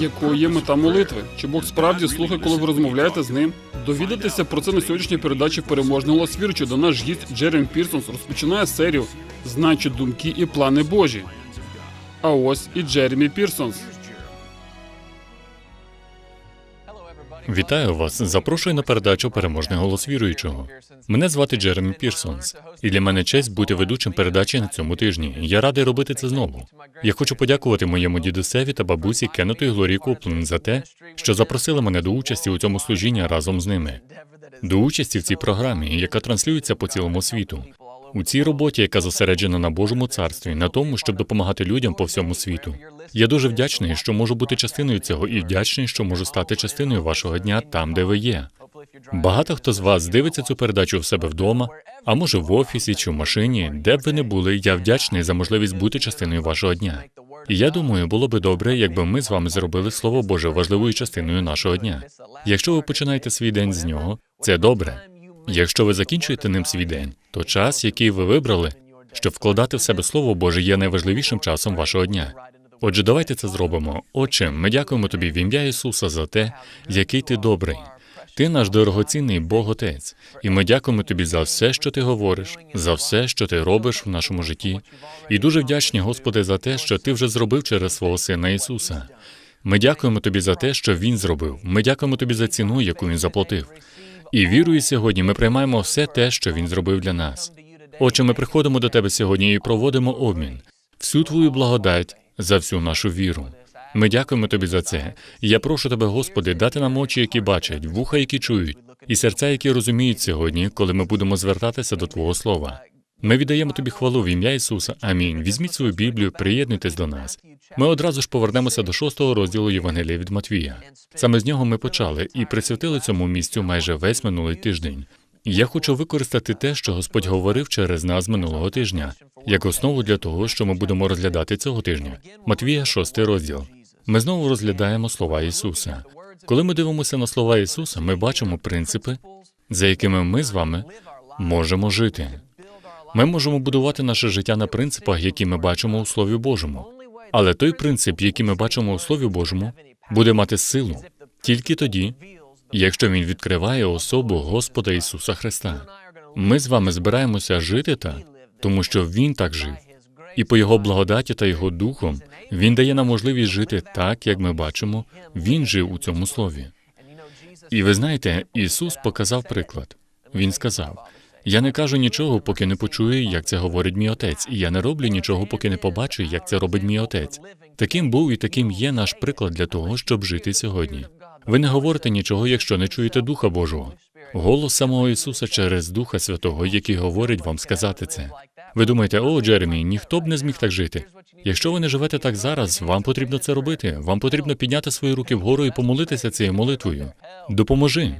Якою є мета молитви? Чи Бог справді слухає, коли ви розмовляєте з ним? Довідатися про це на сьогоднішній передачі переможний голос до наш гість Джерем Пірсонс розпочинає серію Значить думки і плани Божі. А ось і Джеремі Пірсонс. Вітаю вас. Запрошую на передачу Переможний голос віруючого. Мене звати Джеремі Пірсонс, і для мене честь бути ведучим передачі на цьому тижні. Я радий робити це знову. Я хочу подякувати моєму дідусеві та бабусі Кеннету і Глорії Коплен за те, що запросили мене до участі у цьому служінні разом з ними. До участі в цій програмі, яка транслюється по цілому світу. У цій роботі, яка зосереджена на Божому царстві, на тому, щоб допомагати людям по всьому світу. Я дуже вдячний, що можу бути частиною цього, і вдячний, що можу стати частиною вашого дня там, де ви є. Багато хто з вас дивиться цю передачу в себе вдома, а може в офісі чи в машині, де б ви не були. Я вдячний за можливість бути частиною вашого дня. І я думаю, було би добре, якби ми з вами зробили Слово Боже важливою частиною нашого дня. Якщо ви починаєте свій день з нього, це добре. Якщо ви закінчуєте ним свій день, то час, який ви вибрали, щоб вкладати в себе Слово Боже, є найважливішим часом вашого дня. Отже, давайте це зробимо. Отче, ми дякуємо тобі в ім'я Ісуса за те, який ти добрий. Ти наш дорогоцінний Бог Отець, і ми дякуємо тобі за все, що ти говориш, за все, що ти робиш в нашому житті. І дуже вдячні, Господи, за те, що ти вже зробив через свого Сина Ісуса. Ми дякуємо тобі за те, що Він зробив. Ми дякуємо тобі за ціну, яку він заплатив. І вірую сьогодні, ми приймаємо все те, що він зробив для нас. Отже, ми приходимо до тебе сьогодні і проводимо обмін, всю твою благодать за всю нашу віру. Ми дякуємо тобі за це. Я прошу тебе, Господи, дати нам очі, які бачать, вуха, які чують, і серця, які розуміють сьогодні, коли ми будемо звертатися до Твого Слова. Ми віддаємо тобі хвалу в ім'я Ісуса. Амінь. Візьміть свою Біблію, приєднуйтесь до нас. Ми одразу ж повернемося до шостого розділу Євангелія від Матвія. Саме з нього ми почали і присвятили цьому місцю майже весь минулий тиждень. Я хочу використати те, що Господь говорив через нас минулого тижня, як основу для того, що ми будемо розглядати цього тижня. Матвія, шостий розділ. Ми знову розглядаємо слова Ісуса. Коли ми дивимося на слова Ісуса, ми бачимо принципи, за якими ми з вами можемо жити. Ми можемо будувати наше життя на принципах, які ми бачимо у Слові Божому. Але той принцип, який ми бачимо у Слові Божому, буде мати силу тільки тоді, якщо він відкриває особу Господа Ісуса Христа. Ми з вами збираємося жити так, тому що Він так жив. І по його благодаті та його духом він дає нам можливість жити так, як ми бачимо, він жив у цьому слові. І ви знаєте, Ісус показав приклад. Він сказав: Я не кажу нічого, поки не почую, як це говорить мій отець, і я не роблю нічого, поки не побачу, як це робить мій отець. Таким був і таким є наш приклад для того, щоб жити сьогодні. Ви не говорите нічого, якщо не чуєте Духа Божого. Голос самого Ісуса через Духа Святого, який говорить вам сказати це. Ви думаєте, о, Джеремі, ніхто б не зміг так жити. Якщо ви не живете так зараз, вам потрібно це робити. Вам потрібно підняти свої руки вгору і помолитися цією молитвою. Допоможи.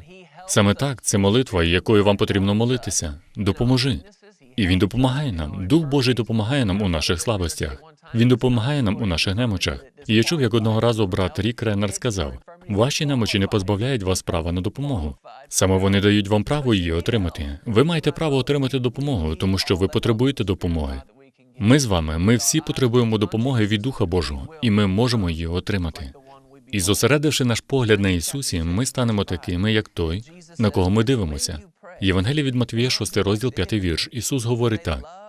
Саме так, це молитва, якою вам потрібно молитися. Допоможи. І він допомагає нам. Дух Божий допомагає нам у наших слабостях. Він допомагає нам у наших немочах. І я чув, як одного разу брат Рік Реннер сказав: ваші немочі не позбавляють вас права на допомогу. Саме вони дають вам право її отримати. Ви маєте право отримати допомогу, тому що ви потребуєте допомоги. Ми з вами, ми всі потребуємо допомоги від Духа Божого, і ми можемо її отримати. І зосередивши наш погляд на Ісусі, ми станемо такими, як той, на кого ми дивимося. Євангелія від Матвія, 6 розділ, 5 вірш. Ісус говорить так: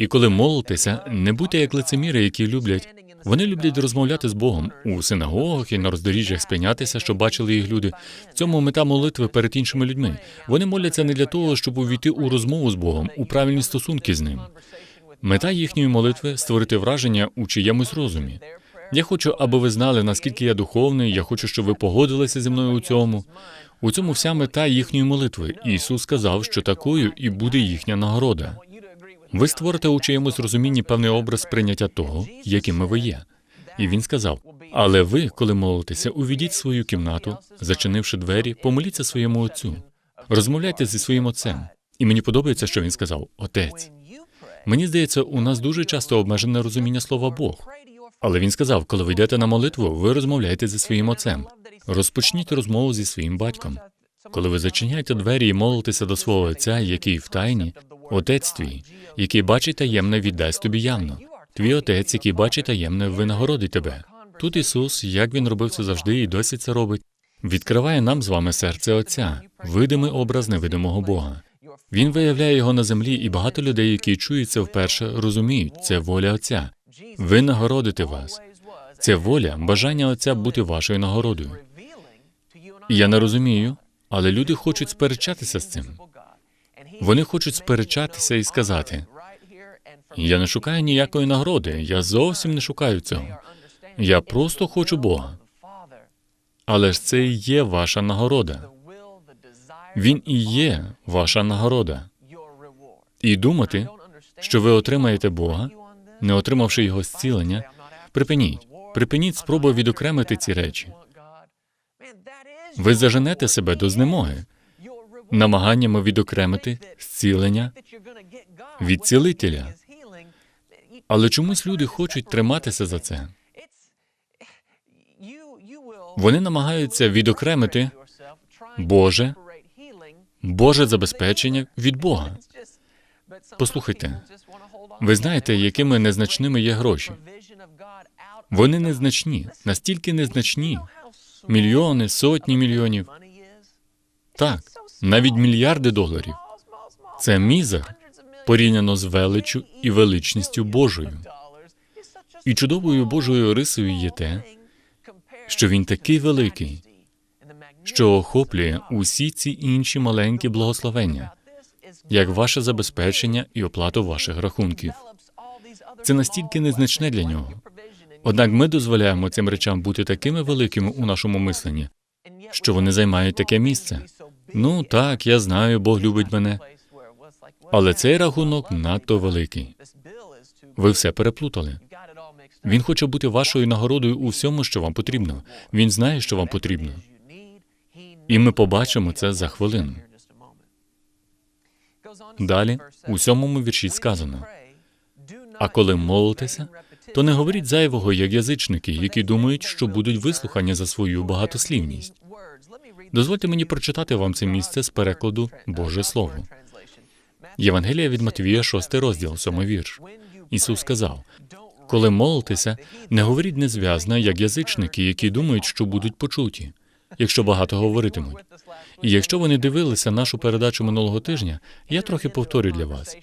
і коли молитеся, не будьте як лицеміри, які люблять. Вони люблять розмовляти з Богом у синагогах і на роздоріжжях спинятися, щоб бачили їх люди. В цьому мета молитви перед іншими людьми. Вони моляться не для того, щоб увійти у розмову з Богом, у правильні стосунки з ним. Мета їхньої молитви створити враження у чиємусь розумі. Я хочу, аби ви знали, наскільки я духовний. Я хочу, щоб ви погодилися зі мною у цьому. У цьому вся мета їхньої молитви. Ісус сказав, що такою і буде їхня нагорода. Ви створите у чиємусь розумінні певний образ прийняття того, якими ви є. І він сказав: але ви, коли молитеся, увійдіть в свою кімнату, зачинивши двері, помоліться своєму отцю, розмовляйте зі своїм отцем. І мені подобається, що він сказав: Отець. Мені здається, у нас дуже часто обмежене розуміння слова Бог. Але він сказав, коли ви йдете на молитву, ви розмовляєте зі своїм отцем. Розпочніть розмову зі своїм батьком. Коли ви зачиняєте двері і молитеся до свого отця, який в тайні, отець твій, який бачить таємне, віддасть тобі явно. Твій отець, який бачить таємне, винагородить тебе. Тут Ісус, як Він робив це завжди і досі це робить, відкриває нам з вами серце Отця, видимий образ невидимого Бога. Він виявляє його на землі, і багато людей, які чують це вперше, розуміють, це воля Отця. Ви нагородите вас. Це воля, бажання Отця бути вашою нагородою. Я не розумію, але люди хочуть сперечатися з цим. Вони хочуть сперечатися і сказати: Я не шукаю ніякої нагороди, я зовсім не шукаю цього. Я просто хочу Бога. Але ж це і є ваша нагорода. Він і є ваша нагорода. І думати, що ви отримаєте Бога, не отримавши його зцілення, припиніть, припиніть спробу відокремити ці речі. Ви заженете себе до знемоги, намаганнями відокремити зцілення від цілителя. Але чомусь люди хочуть триматися за це. Вони намагаються відокремити Боже, Боже забезпечення від Бога. Послухайте, ви знаєте, якими незначними є гроші? Вони незначні, настільки незначні. Мільйони, сотні мільйонів. Так, навіть мільярди доларів. Це мізер порівняно з величчю і величністю Божою. І чудовою Божою рисою є те, що він такий великий, що охоплює усі ці інші маленькі благословення, як ваше забезпечення і оплату ваших рахунків. Це настільки незначне для нього. Однак ми дозволяємо цим речам бути такими великими у нашому мисленні, що вони займають таке місце. Ну так, я знаю, Бог любить мене, але цей рахунок надто великий. Ви все переплутали. Він хоче бути вашою нагородою у всьому, що вам потрібно. Він знає, що вам потрібно. І ми побачимо це за хвилину. Далі, у сьомому вірші сказано: а коли молитеся, то не говоріть зайвого, як язичники, які думають, що будуть вислухані за свою багатослівність. Дозвольте мені прочитати вам це місце з перекладу Боже Слово. Євангелія від Матвія, 6 розділ, 7 вірш. Ісус сказав: коли молитеся, не говоріть незв'язно, як язичники, які думають, що будуть почуті, якщо багато говоритимуть. І якщо вони дивилися нашу передачу минулого тижня, я трохи повторю для вас.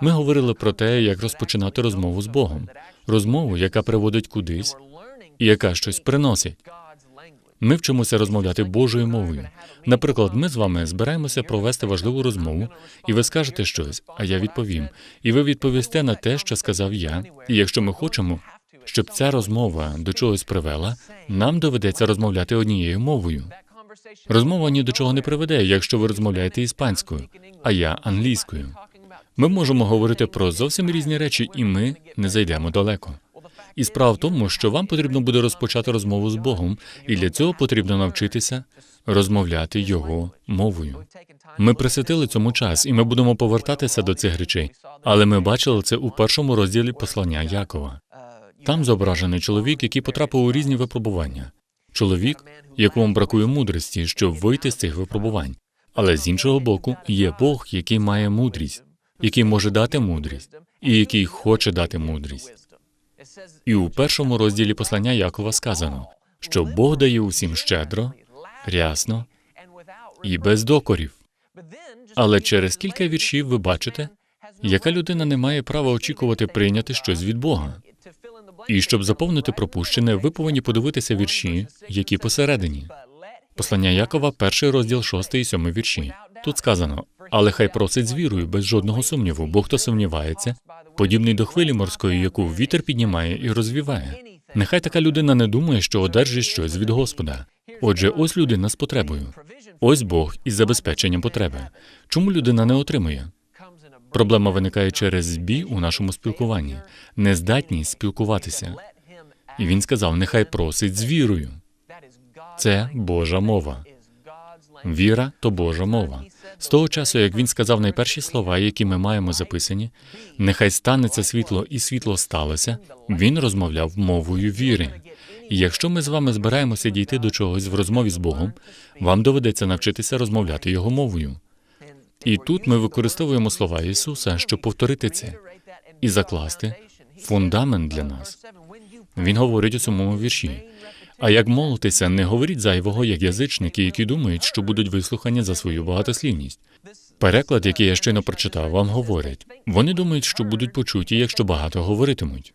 Ми говорили про те, як розпочинати розмову з Богом, розмову, яка приводить кудись і яка щось приносить. Ми вчимося розмовляти Божою мовою. Наприклад, ми з вами збираємося провести важливу розмову, і ви скажете щось, а я відповім. І ви відповісте на те, що сказав я. І якщо ми хочемо, щоб ця розмова до чогось привела, нам доведеться розмовляти однією мовою. Розмова ні до чого не приведе, якщо ви розмовляєте іспанською, а я англійською. Ми можемо говорити про зовсім різні речі, і ми не зайдемо далеко. І справа в тому, що вам потрібно буде розпочати розмову з Богом, і для цього потрібно навчитися розмовляти його мовою. Ми присвятили цьому час, і ми будемо повертатися до цих речей. Але ми бачили це у першому розділі послання Якова. Там зображений чоловік, який потрапив у різні випробування. Чоловік, якому бракує мудрості, щоб вийти з цих випробувань. Але з іншого боку, є Бог, який має мудрість, який може дати мудрість, і який хоче дати мудрість. І у першому розділі послання Якова сказано, що Бог дає усім щедро, рясно і без докорів. Але через кілька віршів ви бачите, яка людина не має права очікувати прийняти щось від Бога. І щоб заповнити пропущене, ви повинні подивитися вірші, які посередині. Послання Якова, перший розділ, шостий і сьомий вірші. Тут сказано: але хай просить з вірою, без жодного сумніву, бо хто сумнівається, подібний до хвилі морської, яку вітер піднімає і розвіває. Нехай така людина не думає, що одержить щось від Господа. Отже, ось людина з потребою. Ось Бог із забезпеченням потреби. Чому людина не отримує? Проблема виникає через збій у нашому спілкуванні, нездатність спілкуватися. І він сказав: нехай просить з вірою. Це Божа мова. Віра то Божа мова. З того часу, як він сказав найперші слова, які ми маємо записані, нехай станеться світло, і світло сталося. Він розмовляв мовою віри. І якщо ми з вами збираємося дійти до чогось в розмові з Богом, вам доведеться навчитися розмовляти його мовою. І тут ми використовуємо слова Ісуса, щоб повторити це і закласти фундамент для нас. Він говорить у самому вірші. А як молитися, не говоріть зайвого, як язичники, які думають, що будуть вислухані за свою багатослівність. Переклад, який я щойно прочитав, вам говорить. Вони думають, що будуть почуті, якщо багато говоритимуть.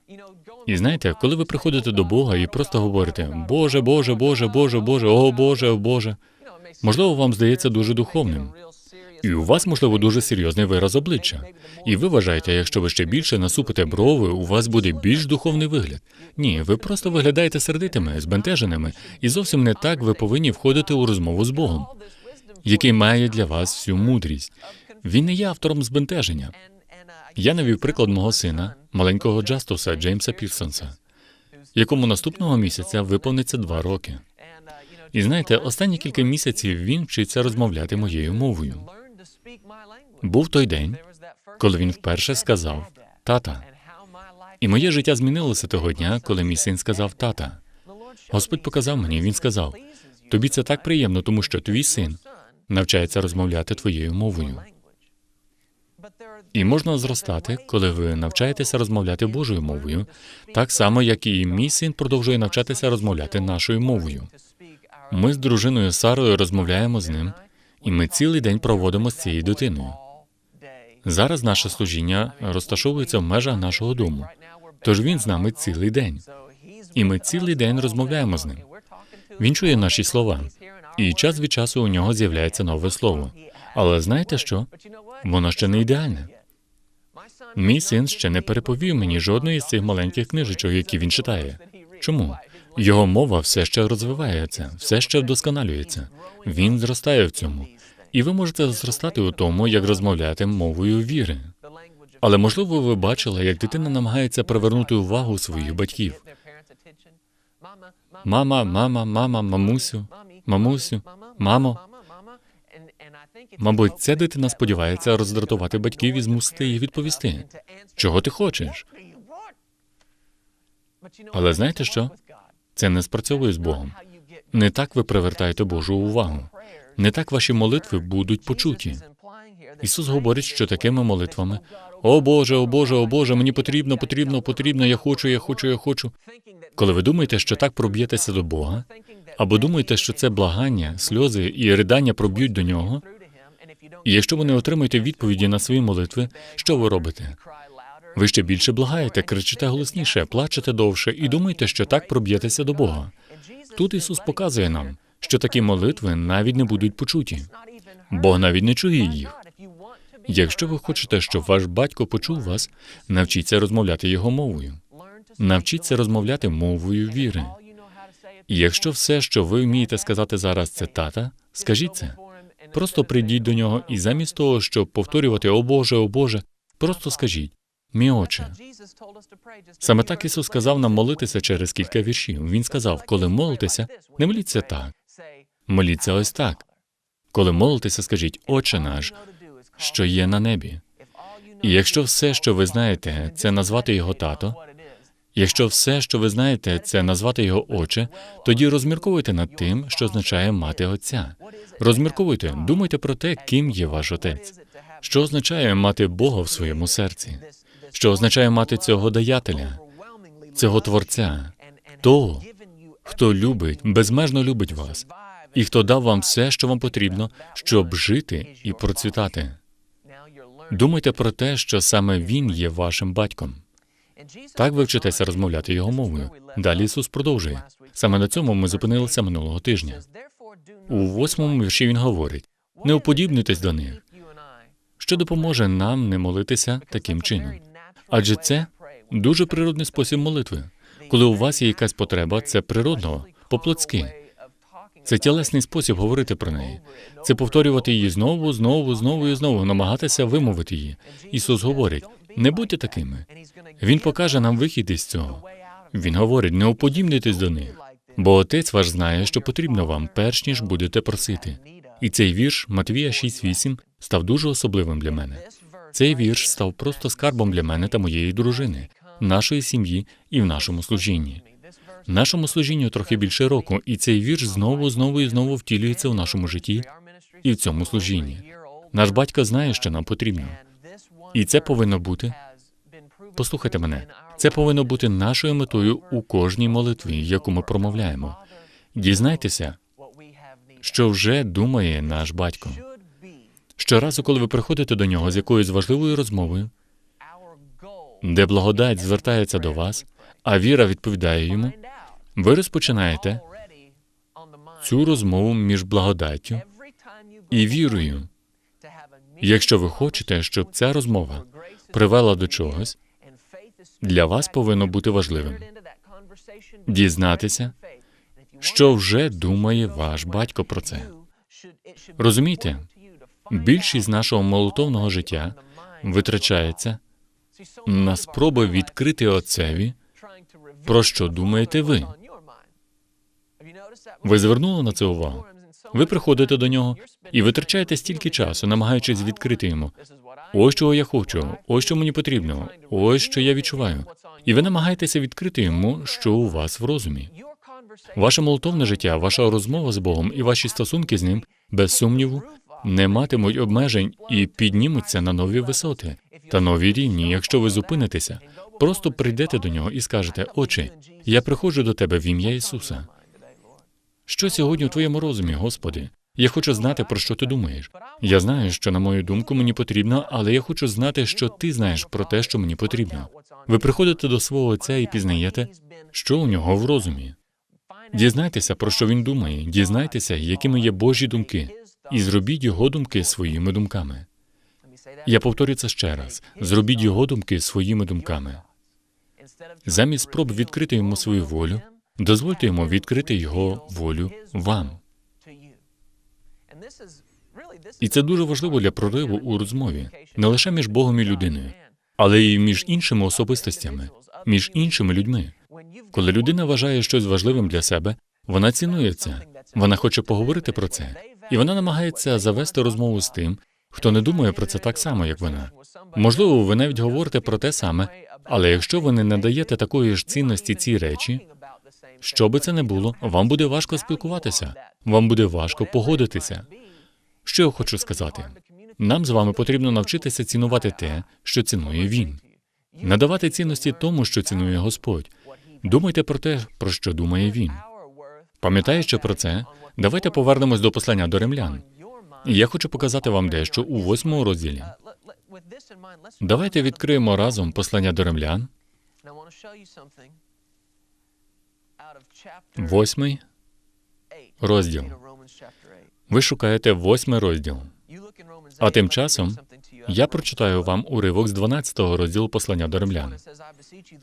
І знаєте, коли ви приходите до Бога і просто говорите Боже, Боже, Боже, Боже, Боже, о Боже, о Боже, можливо, вам здається дуже духовним. І у вас, можливо, дуже серйозний вираз обличчя. І ви вважаєте, якщо ви ще більше насупите брови, у вас буде більш духовний вигляд. Ні, ви просто виглядаєте сердитими, збентеженими, і зовсім не так ви повинні входити у розмову з Богом, який має для вас всю мудрість. Він не є автором збентеження. Я навів приклад мого сина, маленького Джастуса Джеймса Пірсонса, якому наступного місяця виповниться два роки. І знаєте, останні кілька місяців він вчиться розмовляти моєю мовою. Був той день, коли він вперше сказав тата. І моє життя змінилося того дня, коли мій син сказав тата. Господь показав мені, він сказав: тобі це так приємно, тому що твій син навчається розмовляти твоєю мовою. І можна зростати, коли ви навчаєтеся розмовляти Божою мовою, так само, як і мій син продовжує навчатися розмовляти нашою мовою. Ми з дружиною Сарою розмовляємо з ним, і ми цілий день проводимо з цією дитиною. Зараз наше служіння розташовується в межах нашого дому, тож він з нами цілий день. І ми цілий день розмовляємо з ним. Він чує наші слова, і час від часу у нього з'являється нове слово. Але знаєте що? Воно ще не ідеальне. Мій син ще не переповів мені жодної з цих маленьких книжечок, які він читає. Чому? Його мова все ще розвивається, все ще вдосконалюється. Він зростає в цьому. І ви можете зростати у тому, як розмовляти мовою віри. Але можливо, ви бачили, як дитина намагається привернути увагу своїх батьків. Мама, мама, мама, мамусю, мамусю, мамо. Мабуть, ця дитина сподівається роздратувати батьків і змусити їх відповісти. Чого ти хочеш? Але знаєте що? Це не спрацьовує з Богом. Не так ви привертаєте Божу увагу. Не так ваші молитви будуть почуті. Ісус говорить, що такими молитвами О Боже, о Боже, о Боже, мені потрібно, потрібно, потрібно, я хочу, я хочу, я хочу. Коли ви думаєте, що так проб'єтеся до Бога, або думаєте, що це благання, сльози і ридання проб'ють до нього, і якщо ви не отримаєте відповіді на свої молитви, що ви робите? Ви ще більше благаєте, кричите голосніше, плачете довше і думаєте, що так проб'єтеся до Бога. Тут Ісус показує нам, що такі молитви навіть не будуть почуті. Бог навіть не чує їх. Якщо ви хочете, щоб ваш батько почув вас, навчіться розмовляти його мовою. Навчіться розмовляти мовою віри. І якщо все, що ви вмієте сказати зараз, це тата, скажіть це. Просто прийдіть до нього, і замість того, щоб повторювати О Боже, о Боже, просто скажіть мій отче. Саме так Ісус сказав нам молитися через кілька віршів. Він сказав, коли молитеся, не моліться так, моліться ось так. Коли молитеся, скажіть Отче наш, що є на небі. І якщо все, що ви знаєте, це назвати його тато, якщо все, що ви знаєте, це назвати його Отче, тоді розмірковуйте над тим, що означає мати Отця. Розмірковуйте, думайте про те, ким є ваш отець, що означає мати Бога в своєму серці, що означає мати цього даятеля, цього творця, того, хто любить, безмежно любить вас, і хто дав вам все, що вам потрібно, щоб жити і процвітати. Думайте про те, що саме він є вашим батьком. Так ви вчитеся розмовляти його мовою. Далі Ісус продовжує. Саме на цьому ми зупинилися минулого тижня. У восьмому вірші він говорить: не уподібнюйтесь до них, що допоможе нам не молитися таким чином. Адже це дуже природний спосіб молитви. Коли у вас є якась потреба, це природно, по-плотськи. Це тілесний спосіб говорити про неї. Це повторювати її знову, знову, знову і знову, намагатися вимовити її. Ісус говорить: не будьте такими. Він покаже нам вихід із цього. Він говорить: не уподібнюйтесь до них, бо отець ваш знає, що потрібно вам, перш ніж будете просити. І цей вірш Матвія 6.8 став дуже особливим для мене. Цей вірш став просто скарбом для мене та моєї дружини, нашої сім'ї і в нашому служінні. Нашому служінню трохи більше року, і цей вірш знову, знову і знову втілюється у нашому житті і в цьому служінні. Наш батько знає, що нам потрібно, і це повинно бути Послухайте мене. Це повинно бути нашою метою у кожній молитві, яку ми промовляємо. Дізнайтеся, що вже думає наш батько. Щоразу, коли ви приходите до нього з якоюсь важливою розмовою, де благодать звертається до вас, а віра відповідає йому, ви розпочинаєте цю розмову між благодаттю і вірою. Якщо ви хочете, щоб ця розмова привела до чогось, для вас повинно бути важливим дізнатися, що вже думає ваш батько про це. Розумієте, більшість нашого молитовного життя витрачається на спроби відкрити отцеві, про що думаєте ви. Ви звернули на це увагу? Ви приходите до нього і витрачаєте стільки часу, намагаючись відкрити йому. Ось чого я хочу, ось що мені потрібно, ось що я відчуваю. І ви намагаєтеся відкрити йому, що у вас в розумі. Ваше молитовне життя, ваша розмова з Богом і ваші стосунки з ним, без сумніву, не матимуть обмежень і піднімуться на нові висоти та нові рівні, якщо ви зупинитеся. Просто прийдете до нього і скажете: Отче, я приходжу до тебе в ім'я Ісуса. Що сьогодні у твоєму розумі, Господи? Я хочу знати, про що ти думаєш. Я знаю, що, на мою думку, мені потрібно, але я хочу знати, що ти знаєш про те, що мені потрібно. Ви приходите до свого отця і пізнаєте, що у нього в розумі. Дізнайтеся, про що він думає, дізнайтеся, якими є Божі думки, і зробіть його думки своїми думками. Я повторю це ще раз: зробіть його думки своїми думками. Замість спроб відкрити йому свою волю, дозвольте йому відкрити його волю вам. І це дуже важливо для прориву у розмові не лише між Богом і людиною, але й між іншими особистостями, між іншими людьми. Коли людина вважає щось важливим для себе, вона цінує це, вона хоче поговорити про це, і вона намагається завести розмову з тим, хто не думає про це так само, як вона. Можливо, ви навіть говорите про те саме, але якщо ви не надаєте такої ж цінності цій речі, що би це не було, вам буде важко спілкуватися, вам буде важко погодитися. Що я хочу сказати? Нам з вами потрібно навчитися цінувати те, що цінує він, надавати цінності тому, що цінує Господь. Думайте про те, про що думає він. Пам'ятаючи про це, давайте повернемось до послання до римлян. Я хочу показати вам дещо у восьмому розділі. Давайте відкриємо разом послання до римлян, восьмий розділ. Ви шукаєте восьмий розділ. А тим часом я прочитаю вам уривок з 12-го розділу послання до римлян.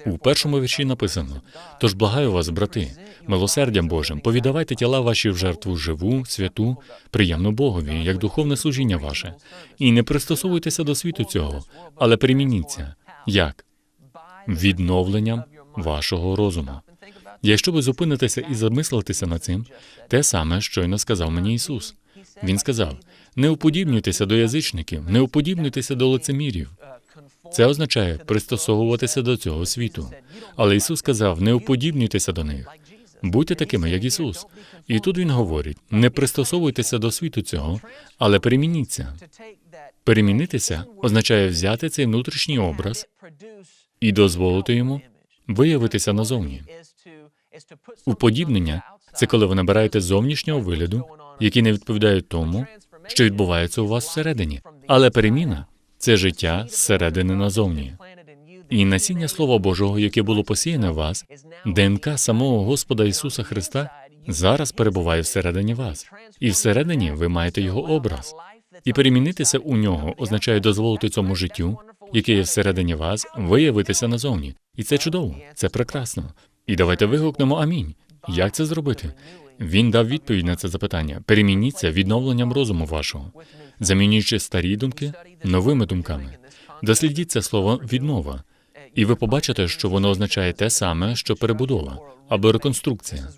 У першому вірші написано: Тож благаю вас, брати, милосердям Божим, повідавайте тіла ваші в жертву живу, святу, приємну Богові, як духовне служіння ваше, і не пристосовуйтеся до світу цього, але перемініться. Як? Відновленням вашого розуму. Якщо ви зупинитеся і замислитеся над цим, те саме щойно сказав мені Ісус. Він сказав: не уподібнюйтеся до язичників, не уподібнюйтеся до лицемірів. Це означає пристосовуватися до цього світу. Але Ісус сказав: не уподібнюйтеся до них. Будьте такими, як Ісус. І тут Він говорить: не пристосовуйтеся до світу цього, але перемініться. Перемінитися означає взяти цей внутрішній образ і дозволити йому виявитися назовні. Уподібнення це коли ви набираєте зовнішнього вигляду, який не відповідає тому, що відбувається у вас всередині. Але переміна це життя зсередини назовні. І насіння Слова Божого, яке було посіяне в вас, ДНК самого Господа Ісуса Христа зараз перебуває всередині вас, і всередині ви маєте його образ. І перемінитися у нього означає дозволити цьому життю, яке є всередині вас, виявитися назовні. І це чудово, це прекрасно. І давайте вигукнемо амінь. Як це зробити? Він дав відповідь на це запитання: перемініться відновленням розуму вашого, замінюючи старі думки новими думками. Дослідіть це слово відмова, і ви побачите, що воно означає те саме, що перебудова або реконструкція.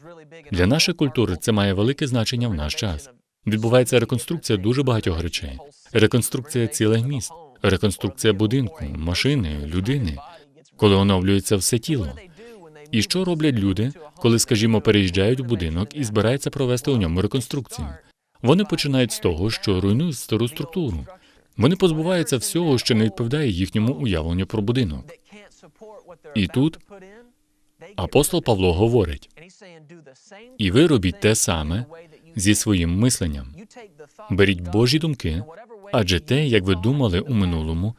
Для нашої культури це має велике значення в наш час. Відбувається реконструкція дуже багатьох речей: реконструкція цілих міст, реконструкція будинку, машини, людини, коли оновлюється все тіло. І що роблять люди, коли, скажімо, переїжджають в будинок і збираються провести у ньому реконструкцію? Вони починають з того, що руйнують стару структуру. Вони позбуваються всього, що не відповідає їхньому уявленню про будинок. І тут Апостол Павло говорить: і ви робіть те саме зі своїм мисленням. Беріть Божі думки, адже те, як ви думали у минулому,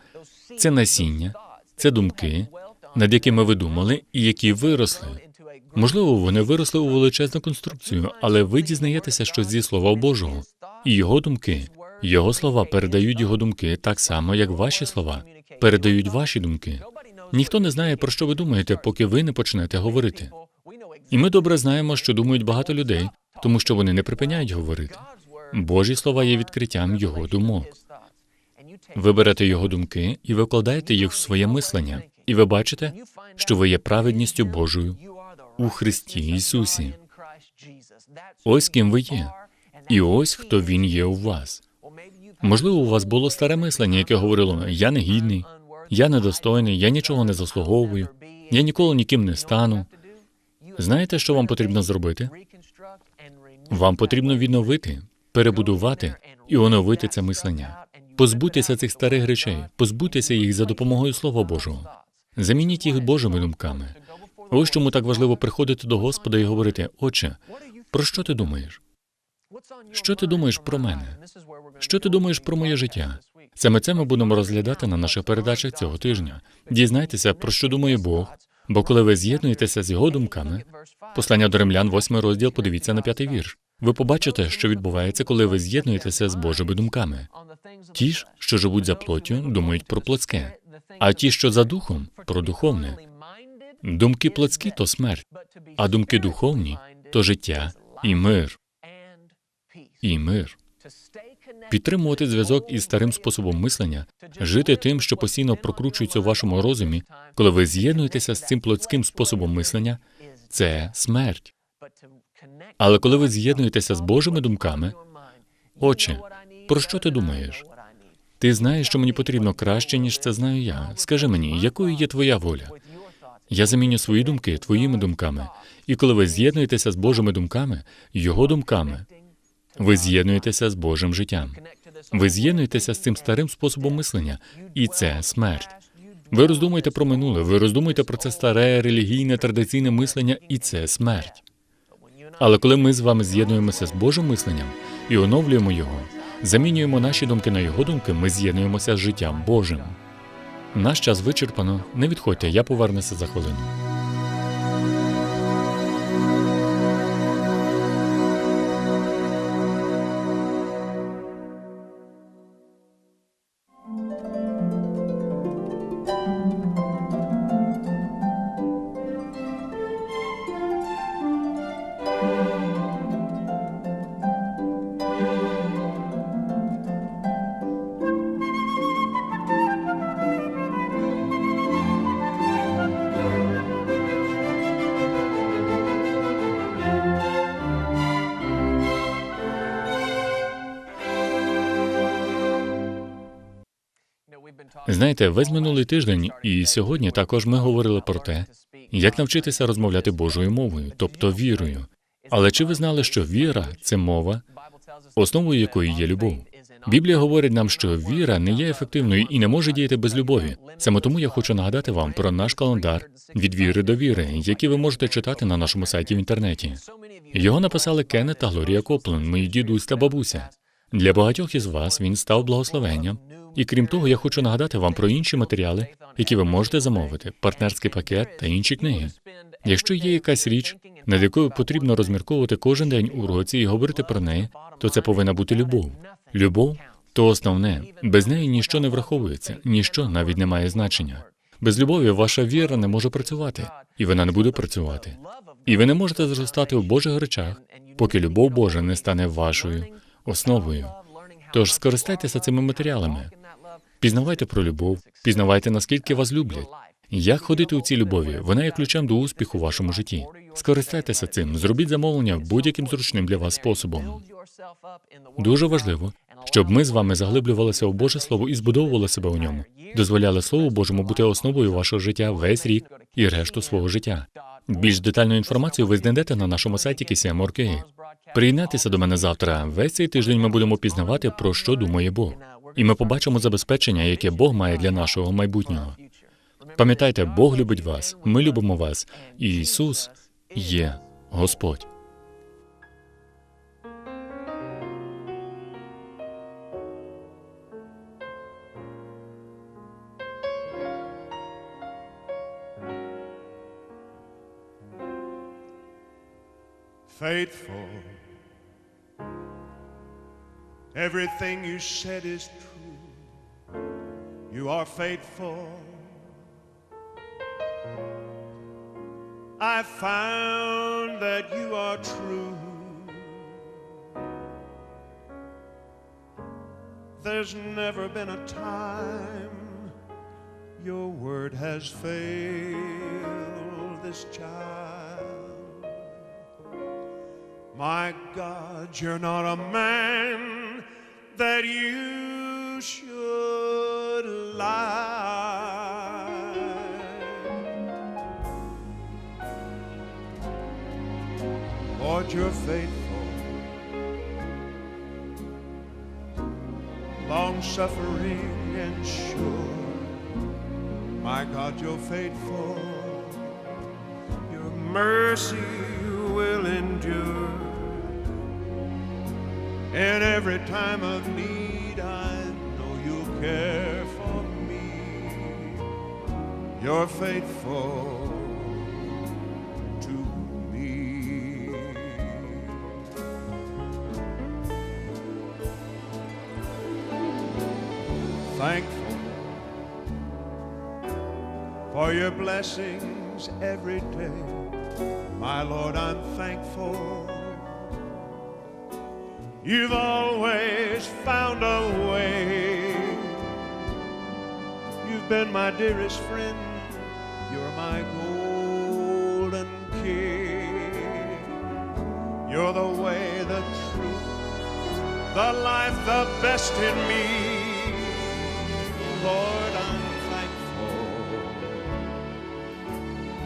це насіння, це думки, над якими ви думали і які виросли. Можливо, вони виросли у величезну конструкцію, але ви дізнаєтеся щось зі Слова Божого, і його думки, його слова передають його думки так само, як ваші слова передають ваші думки. Ніхто не знає, про що ви думаєте, поки ви не почнете говорити. І ми добре знаємо, що думають багато людей, тому що вони не припиняють говорити. Божі слова є відкриттям його думок. Ви берете його думки і викладаєте їх в своє мислення, і ви бачите, що ви є праведністю Божою у Христі Ісусі. Ось ким ви є, і ось хто Він є у вас. Можливо, у вас було старе мислення, яке говорило: я негідний, я недостойний, я нічого не заслуговую, я ніколи ніким не стану. Знаєте, що вам потрібно зробити? Вам потрібно відновити, перебудувати і оновити це мислення. Позбудьтеся цих старих речей, позбудьтеся їх за допомогою Слова Божого. Замініть їх Божими думками. Ось чому так важливо приходити до Господа і говорити: Отче, про що ти думаєш? Що ти думаєш про мене? Що ти думаєш про моє життя? Саме це ми будемо розглядати на наших передачах цього тижня. Дізнайтеся, про що думає Бог, бо коли ви з'єднуєтеся з його думками, послання до римлян, восьмий розділ, подивіться на п'ятий вірш. Ви побачите, що відбувається, коли ви з'єднуєтеся з Божими думками. Ті ж, що живуть за плоттю, думають про плотське, а ті, що за духом, про духовне. Думки плотські то смерть, а думки духовні то життя і мир. І мир. Підтримувати зв'язок із старим способом мислення, жити тим, що постійно прокручується у вашому розумі, коли ви з'єднуєтеся з цим плотським способом мислення, це смерть. Але коли ви з'єднуєтеся з Божими думками, Отче, про що ти думаєш? Ти знаєш, що мені потрібно краще, ніж це знаю я. Скажи мені, якою є твоя воля? Я заміню свої думки твоїми думками. І коли ви з'єднуєтеся з Божими думками, його думками, ви з'єднуєтеся з Божим життям. Ви з'єднуєтеся з цим старим способом мислення, і це смерть. Ви роздумуєте про минуле, ви роздумуєте про це старе релігійне традиційне мислення, і це смерть. Але коли ми з вами з'єднуємося з Божим мисленням і оновлюємо його, замінюємо наші думки на його думки, ми з'єднуємося з життям Божим. Наш час вичерпано. Не відходьте, я повернуся за хвилину. Знаєте, весь минулий тиждень і сьогодні також ми говорили про те, як навчитися розмовляти Божою мовою, тобто вірою. Але чи ви знали, що віра це мова, основою якої є любов? Біблія говорить нам, що віра не є ефективною і не може діяти без любові. Саме тому я хочу нагадати вам про наш календар від віри до віри, який ви можете читати на нашому сайті в інтернеті. Його написали Кеннет та Глорія Коплен, мої дідусь та бабуся. Для багатьох із вас він став благословенням. І крім того, я хочу нагадати вам про інші матеріали, які ви можете замовити, партнерський пакет та інші книги. Якщо є якась річ, над якою потрібно розмірковувати кожен день у році і говорити про неї, то це повинна бути любов. Любов то основне. Без неї ніщо не враховується, ніщо навіть не має значення. Без любові ваша віра не може працювати, і вона не буде працювати. І ви не можете зростати в Божих речах, поки любов Божа не стане вашою основою. Тож скористайтеся цими матеріалами. Пізнавайте про любов, пізнавайте, наскільки вас люблять. Як ходити у цій любові? Вона є ключем до успіху в вашому житті. Скористайтеся цим, зробіть замовлення будь-яким зручним для вас способом. Дуже важливо, щоб ми з вами заглиблювалися у Боже Слово і збудовували себе у ньому, дозволяли Слову Божому бути основою вашого життя весь рік і решту свого життя. Більш детальну інформацію ви знайдете на нашому сайті KCM.org. Приєднайтеся до мене завтра. Весь цей тиждень ми будемо пізнавати, про що думає Бог, і ми побачимо забезпечення, яке Бог має для нашого майбутнього. Пам'ятайте, Бог любить вас, ми любимо вас, і Ісус є Господь. faithful. Everything you said is true. You are faithful. I found that you are true. There's never been a time your word has failed this child. My God, you're not a man that you should lie. Lord, you're faithful, long suffering and sure. My God, you're faithful your mercy will endure. In every time of need, I know you'll care for me. You're faithful to me. Thankful for your blessings every day. My Lord, I'm thankful. You've always found a way. You've been my dearest friend. You're my golden king. You're the way, the truth, the life, the best in me. Lord, I'm thankful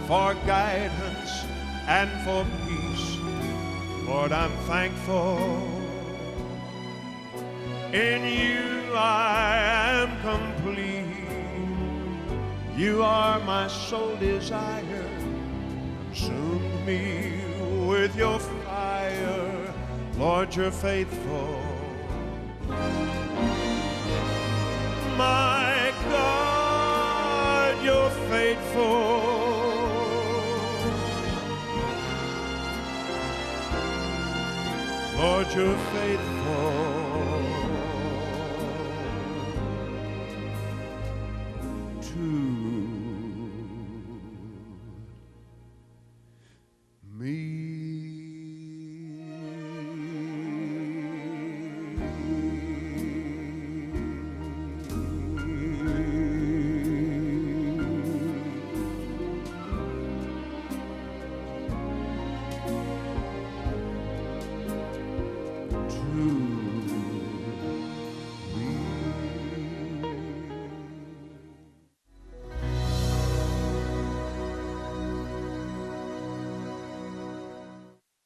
for guidance and for peace. Lord, I'm thankful. In you I am complete. You are my sole desire. Consume me with your fire. Lord, you're faithful. My God, you're faithful. Lord, you're faithful.